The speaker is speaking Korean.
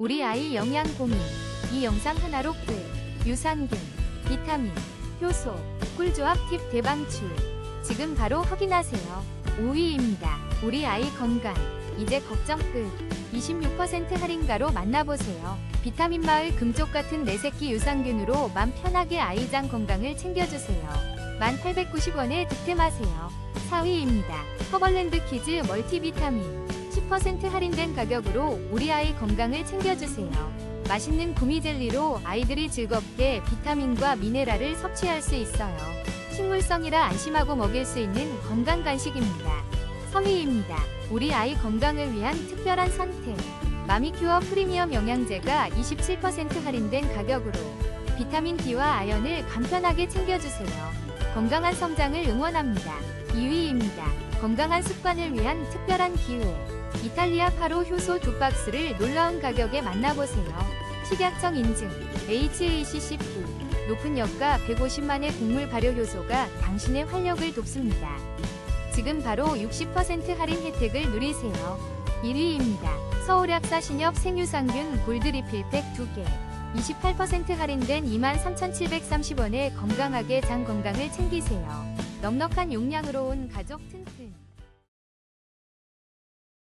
우리 아이 영양 고민. 이 영상 하나로 끝. 유산균, 비타민, 효소, 꿀조합 팁 대방출. 지금 바로 확인하세요. 5위입니다. 우리 아이 건강. 이제 걱정 끝. 26% 할인가로 만나보세요. 비타민 마을 금쪽 같은 내 새끼 유산균으로 맘 편하게 아이장 건강을 챙겨주세요. 1890원에 득템하세요. 4위입니다. 허벌랜드 키즈 멀티비타민. 10% 할인된 가격으로 우리 아이 건강을 챙겨주세요. 맛있는 구미 젤리로 아이들이 즐겁게 비타민과 미네랄을 섭취할 수 있어요. 식물성이라 안심하고 먹일 수 있는 건강 간식입니다. 3위입니다. 우리 아이 건강을 위한 특별한 선택. 마미큐어 프리미엄 영양제가 27% 할인된 가격으로 비타민 D와 아연을 간편하게 챙겨주세요. 건강한 성장을 응원합니다. 2위입니다. 건강한 습관을 위한 특별한 기회. 이탈리아 파로 효소 두 박스를 놀라운 가격에 만나보세요. 식약청 인증 HACCP 높은 역가 150만의 곡물 발효 효소가 당신의 활력을 돕습니다. 지금 바로 60% 할인 혜택을 누리세요. 1위입니다. 서울약사 신협 생유상균 골드리필팩 2개 28% 할인된 23,730원에 건강하게 장 건강을 챙기세요. 넉넉한 용량으로 온 가족 튼튼